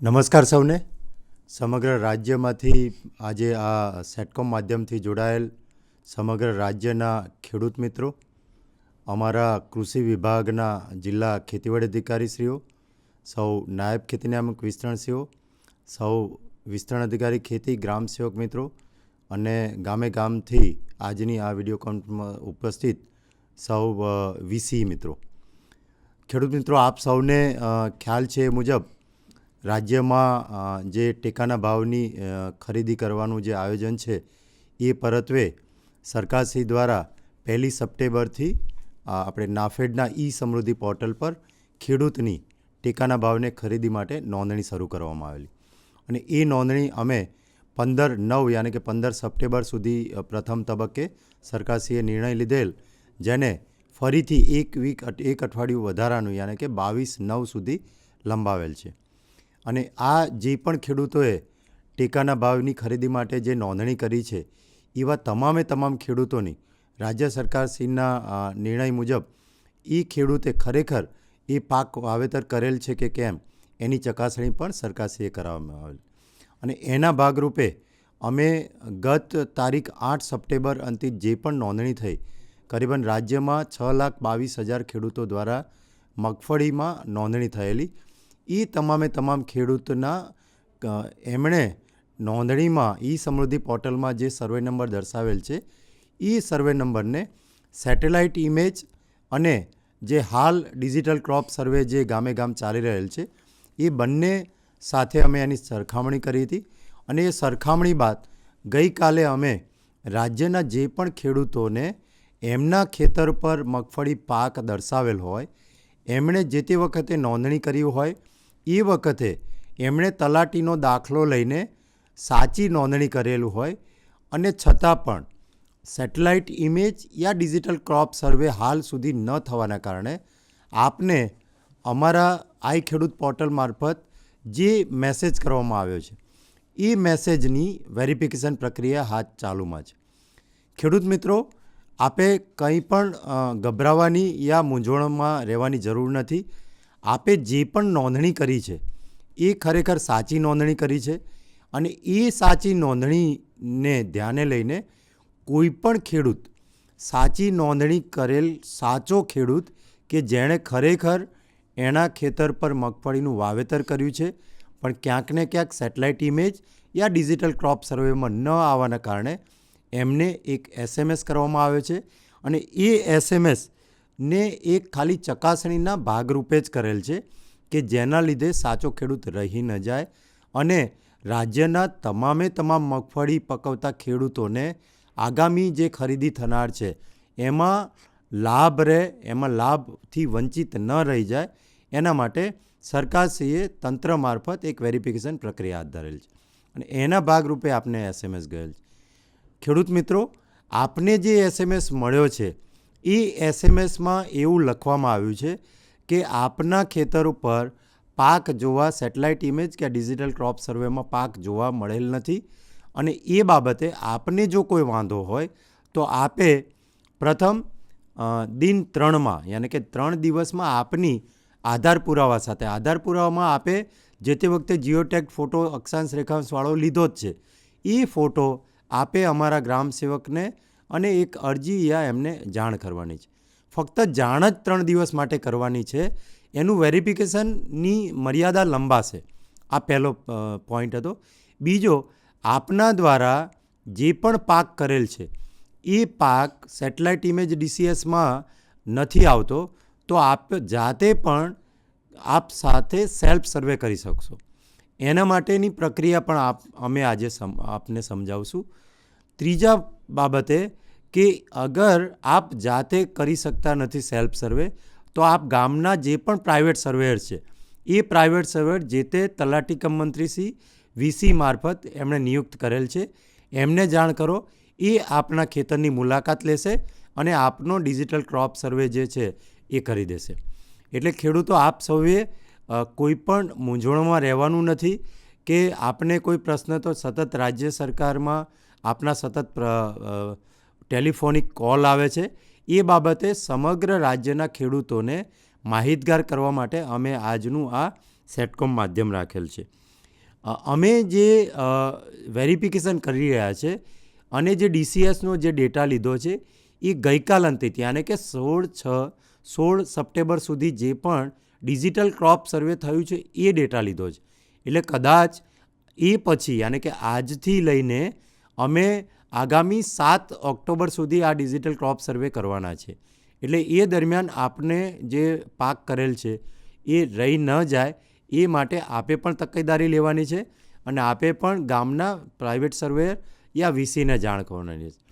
નમસ્કાર સૌને. સમગ્ર રાજ્યમાંથી આજે આ સેટકોમ માધ્યમથી જોડાયેલ સમગ્ર રાજ્યના ખેડૂત મિત્રો, અમારા કૃષિ વિભાગના જિલ્લા ખેતીવાડી અધિકારીશ્રીઓ, સૌ નાયબ ખેતી નિયામક વિસ્તરણશ્રીઓ, સૌ વિસ્તરણ અધિકારી, ખેતી ગ્રામ સેવક મિત્રો અને ગામે ગામથી આજની આ વીડિયો કોન્ફરન્સમાં ઉપસ્થિત સૌ વીસી મિત્રો. ખેડૂત મિત્રો, આપ સૌને ખ્યાલ છે એ મુજબ રાજ્યમાં જે ટેકાના ભાવની ખરીદી કરવાનું જે આયોજન છે, એ પરત્વે સરકારશ્રી દ્વારા પહેલી સપ્ટેમ્બરથી આપણે નાફેડના ઈ સમૃદ્ધિ પોર્ટલ પર ખેડૂતની ટેકાના ભાવને ખરીદી માટે નોંધણી શરૂ કરવામાં આવેલી. અને એ નોંધણી અમે પંદર નવ યાની કે પંદર સપ્ટેમ્બર સુધી પ્રથમ તબક્કે સરકારશ્રીએ નિર્ણય લીધેલ, જેને ફરીથી એક વીક એક અઠવાડિયું વધારાનું યાને કે બાવીસ નવ સુધી લંબાવેલ છે. અને આ જે પણ ખેડૂતોએ ટેકાના ભાવની ખરીદી માટે જે નોંધણી કરી છે, એવા તમામે તમામ ખેડૂતોની, રાજ્ય સરકારશ્રીના નિર્ણય મુજબ એ ખેડૂતે ખરેખર એ પાક વાવેતર કરેલ છે કે કેમ, એની ચકાસણી પણ સરકારશ્રીએ કરાવવામાં આવેલ. અને એના ભાગરૂપે અમે ગત તારીખ આઠ સપ્ટેમ્બર અંતિત જે પણ નોંધણી થઈ, કરીબન રાજ્યમાં છ લાખ બાવીસ હજાર ખેડૂતો દ્વારા મગફળીમાં નોંધણી થયેલી એ તમામે તમામ ખેડૂતના એમણે નોંધણીમાં ઈ સમૃદ્ધિ પોર્ટલમાં જે સર્વે નંબર દર્શાવેલ છે એ સર્વે નંબરને સેટેલાઇટ ઇમેજ અને જે હાલ ડિજિટલ ક્રોપ સર્વે જે ગામે ગામ ચાલી રહેલ છે, એ બંને સાથે અમે એની સરખામણી કરી હતી અને એ સરખામણી બાદ ગઈકાલે અમે રાજ્યના જે પણ ખેડૂતોને એમના ખેતર પર મગફળી પાક દર્શાવેલ હોય, એમણે જે તે વખતે નોંધણી કરી હોય એ વખતે એમણે તલાટીનો દાખલો લઈને સાચી નોંધણી કરેલું હોય અને છતાં પણ સેટેલાઇટ ઇમેજ યા ડિજિટલ ક્રોપ સર્વે હાલ સુધી ન થવાના કારણે આપને અમારા આઈ ખેડૂત પોર્ટલ મારફત જે મેસેજ કરવામાં આવ્યો છે, એ મેસેજની વેરિફિકેશન પ્રક્રિયા હાથ ચાલુમાં છે. ખેડૂત મિત્રો, આપે કંઈ પણ ગભરાવાની યા મૂંઝવણમાં રહેવાની જરૂર નથી. આપે જે પણ નોંધણી કરી છે, એ ખરેખર સાચી નોંધણી કરી છે અને એ સાચી નોંધણીને ધ્યાને લઈને કોઈ પણ ખેડૂત સાચી નોંધણી કરેલ સાચો ખેડૂત કે જેણે ખરેખર એના ખેતર પર મગફળીનું વાવેતર કર્યું છે, પણ ક્યાંક ને ક્યાંક સેટેલાઇટ ઇમેજ યા ડિજિટલ ક્રોપ સર્વેમાં ન આવવાના કારણે એમને એક એસએમએસ કરવામાં આવ્યો છે અને એ એસએમએસને એક ખાલી ચકાસણીના ભાગરૂપે જ કરેલ છે કે જેના લીધે સાચો ખેડૂત રહી ન જાય અને રાજ્યના તમામે તમામ મગફળી પકવતા ખેડૂતોને આગામી જે ખરીદી થનાર છે, એમાં લાભ રહે, એમાં લાભથી વંચિત ન રહી જાય, એના માટે સરકારશ્રીએ તંત્ર મારફત એક વેરિફિકેશન પ્રક્રિયા હાથ ધરેલ છે. અને એના ભાગરૂપે આપને એસએમએસ ગયેલ છે. ખેડૂત મિત્રો, આપને જે એસએમએસ મળ્યો છે એ એસએમએસમાં એવું લખવામાં આવ્યું છે કે આપના ખેતર ઉપર પાક જોવા સેટેલાઇટ ઇમેજ કે ડિજિટલ ક્રોપ સર્વેમાં પાક જોવા મળેલ નથી અને એ બાબતે આપને જો કોઈ વાંધો હોય તો આપે પ્રથમ દિન ત્રણમાં યાની કે ત્રણ દિવસમાં આપની આધાર પુરાવા સાથે, આધાર પુરાવામાં આપે જે તે વખતે જીઓટેક ફોટો અક્ષાંશ રેખાંશવાળો લીધો જ છે. એ ફોટો આપે અમારા ગ્રામ સેવકને અને એક અરજી યા એમને જાણ કરવાની છે. ફક્ત જાણ જ ત્રણ દિવસ માટે કરવાની છે. એનું વેરિફિકેશનની મર્યાદા લંબાશે. આ પહેલો પોઈન્ટ હતો. બીજો, આપના દ્વારા જે પણ પાક કરેલ છે, એ પાક સેટેલાઇટ ઇમેજ ડીસીએસમાં નથી આવતો, તો આપ જાતે પણ આપ સાથે સેલ્ફ સર્વે કરી શકશો. એના માટેની પ્રક્રિયા પણ આપ, અમે આજે સમ, આપને સમજાવશું. ત્રીજા બાબતે કે અગર આપ જાતે કરી શકતા નથી સેલ્ફ સર્વે તો આપ ગામના જે પણ પ્રાઇવેટ સર્વેયર છે, એ પ્રાઇવેટ સર્વેયર જે તે તલાટી કમ મંત્રી વીસી મારફત એમણે નિયુક્ત કરેલ છે. એમને જાણ કરો, એ આપના ખેતરની મુલાકાત લેશે અને આપનો ડિજિટલ ક્રોપ સર્વે જે છે, એ કરી દેશે. એટલે ખેડૂતો આપ સૌએ કોઈ પણ મૂંઝવણમાં રહેવાનું નથી કે આપને કોઈ પ્રશ્ન તો સતત રાજ્ય સરકારમાં આપના સતત ટેલિફોનિક કોલ આવે છે, એ બાબતે સમગ્ર રાજ્યના ખેડૂતોને માહિતગાર કરવા માટે અમે આજનું આ સેટકોમ માધ્યમ રાખેલ છે. અમે જે વેરિફિકેશન કરી રહ્યા છે અને જે ડીસીએસનો જે ડેટા લીધો છે, એ ગઈકાલ અંતેથી યાને કે સોળ છ, સોળ સપ્ટેમ્બર સુધી જે પણ ડિજિટલ ક્રોપ સર્વે થયું છે, એ ડેટા લીધો છે. એટલે કદાચ એ પછી યાને કે આજથી લઈને અમે આગામી સાત ઓક્ટોબર સુધી આ ડિજિટલ ક્રોપ સર્વે કરવાના છે. એટલે એ દરમિયાન આપને જે પાક કરેલ છે, એ રહી ન જાય, એ માટે આપે પણ તકેદારી લેવાની છે અને આપે પણ ગામના પ્રાઇવેટ સર્વેયર યા વીસીને જાણ કરવાની છે.